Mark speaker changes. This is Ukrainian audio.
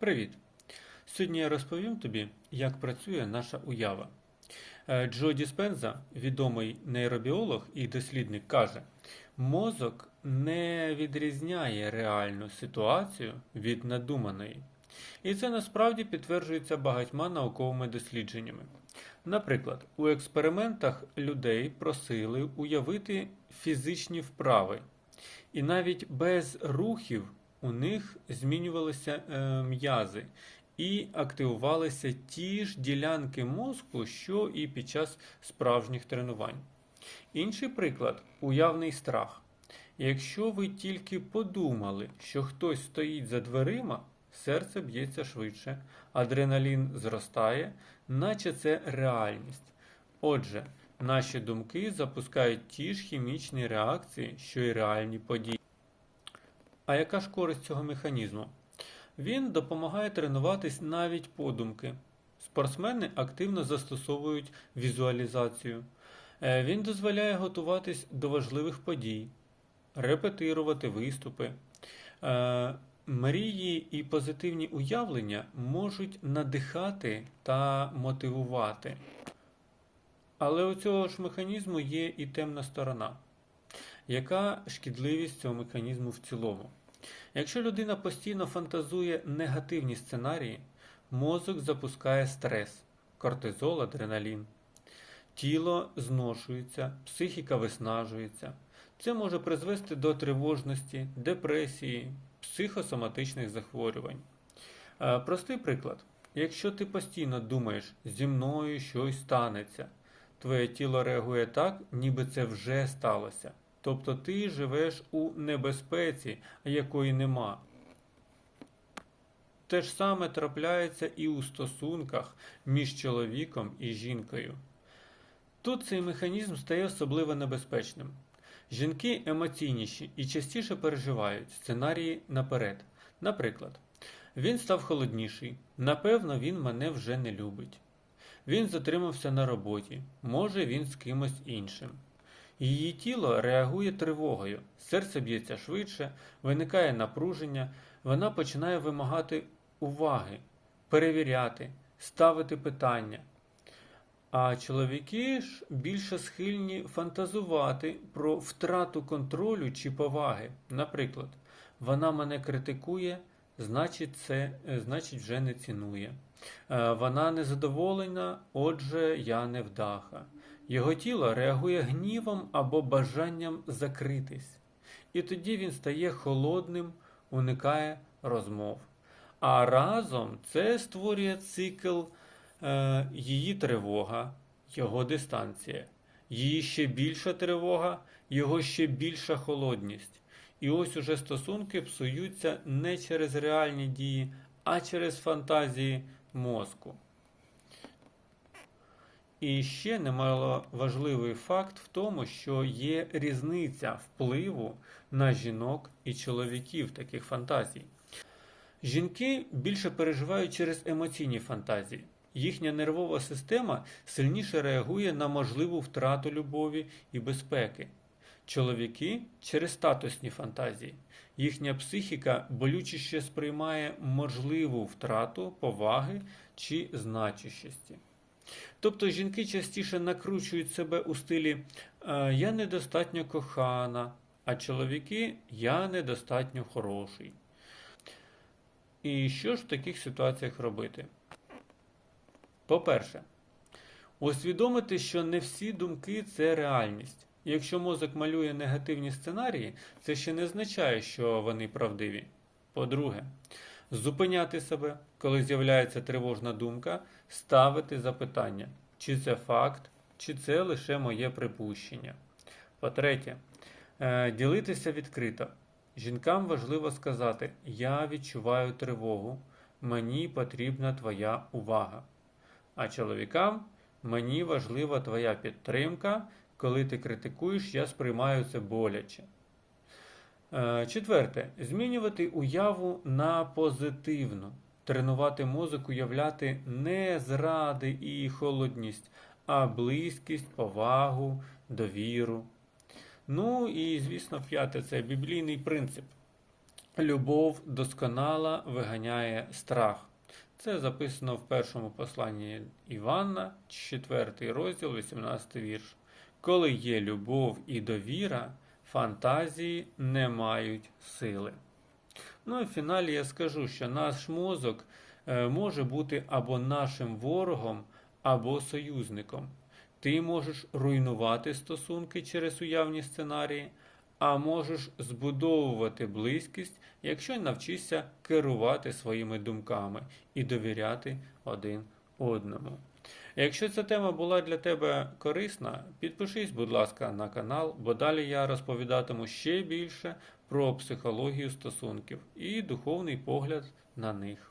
Speaker 1: Привіт! Сьогодні я розповім тобі, як працює наша уява. Е, Джо Діспенза, відомий нейробіолог і дослідник, каже: мозок не відрізняє реальну ситуацію від надуманої. І це насправді підтверджується багатьма науковими дослідженнями. Наприклад, у експериментах людей просили уявити фізичні вправи, і навіть без рухів у них змінювалися е, м'язи і активувалися ті ж ділянки мозку, що і під час справжніх тренувань. Інший приклад уявний страх. Якщо ви тільки подумали, що хтось стоїть за дверима, серце б'ється швидше, адреналін зростає, наче це реальність. Отже, наші думки запускають ті ж хімічні реакції, що й реальні події. А яка ж користь цього механізму? Він допомагає тренуватись навіть подумки. Спортсмени активно застосовують візуалізацію. Е, Він дозволяє готуватись до важливих подій, репетирувати виступи. Е, Мрії і позитивні уявлення можуть надихати та мотивувати. Але у цього ж механізму є і темна сторона. Яка шкідливість цього механізму в цілому? Якщо людина постійно фантазує негативні сценарії, мозок запускає стрес, кортизол, адреналін. Тіло зношується, психіка виснажується. Це може призвести до тривожності, депресії, психосоматичних захворювань. Е, Простий приклад. Якщо ти постійно думаєш, зі мною щось станеться, твоє тіло реагує так, ніби це вже сталося. Тобто ти живеш у небезпеці, якої нема. Те ж саме трапляється і у стосунках між чоловіком і жінкою. Тут цей механізм стає особливо небезпечним. Жінки емоційніші і частіше переживають сценарії наперед. Наприклад, він став холодніший, напевно, він мене вже не любить. Він затримався на роботі, може він з кимось іншим. Її тіло реагує тривогою, серце б'ється швидше, виникає напруження, вона починає вимагати уваги, перевіряти, ставити питання. А чоловіки ж більше схильні фантазувати про втрату контролю чи поваги. Наприклад, вона мене критикує, значить, це, е, значить вже не цінує. Е, Вона незадоволена, отже, я невдаха. Його тіло реагує гнівом або бажанням закритись. І тоді він стає холодним, уникає розмов. А разом це створює цикл е, її тривога, його дистанція, її ще більша тривога, його ще більша холодність. І ось уже стосунки псуються не через реальні дії, а через фантазії мозку. І ще немало важливий факт в тому, що є різниця впливу на жінок і чоловіків таких фантазій. Жінки більше переживають через емоційні фантазії. Їхня нервова система сильніше реагує на можливу втрату любові і безпеки. Чоловіки через статусні фантазії. Їхня психіка болючіше сприймає можливу втрату поваги чи значущості. Тобто жінки частіше накручують себе у стилі «Е, Я недостатньо кохана, а чоловіки я недостатньо хороший. І що ж в таких ситуаціях робити? По-перше, усвідомити, що не всі думки це реальність. Якщо мозок малює негативні сценарії, це ще не означає, що вони правдиві. По-друге, зупиняти себе, коли з'являється тривожна думка, ставити запитання, чи це факт, чи це лише моє припущення. По-третє, е, ділитися відкрито. Жінкам важливо сказати: Я відчуваю тривогу, мені потрібна твоя увага. А чоловікам мені важлива твоя підтримка. Коли ти критикуєш, я сприймаю це боляче. Е, Четверте. Змінювати уяву на позитивну. Тренувати мозок уявляти не зради і холодність, а близькість, повагу, довіру. Ну і, звісно, п'яте це біблійний принцип. Любов досконала виганяє страх. Це записано в першому посланні Івана, 4 розділ, 18 вірш. Коли є любов і довіра, фантазії не мають сили. Ну і в фіналі я скажу, що наш мозок е, може бути або нашим ворогом, або союзником. Ти можеш руйнувати стосунки через уявні сценарії, а можеш збудовувати близькість, якщо навчишся керувати своїми думками і довіряти один одному. Якщо ця тема була для тебе корисна, підпишись, будь ласка, на канал, бо далі я розповідатиму ще більше про психологію стосунків і духовний погляд на них.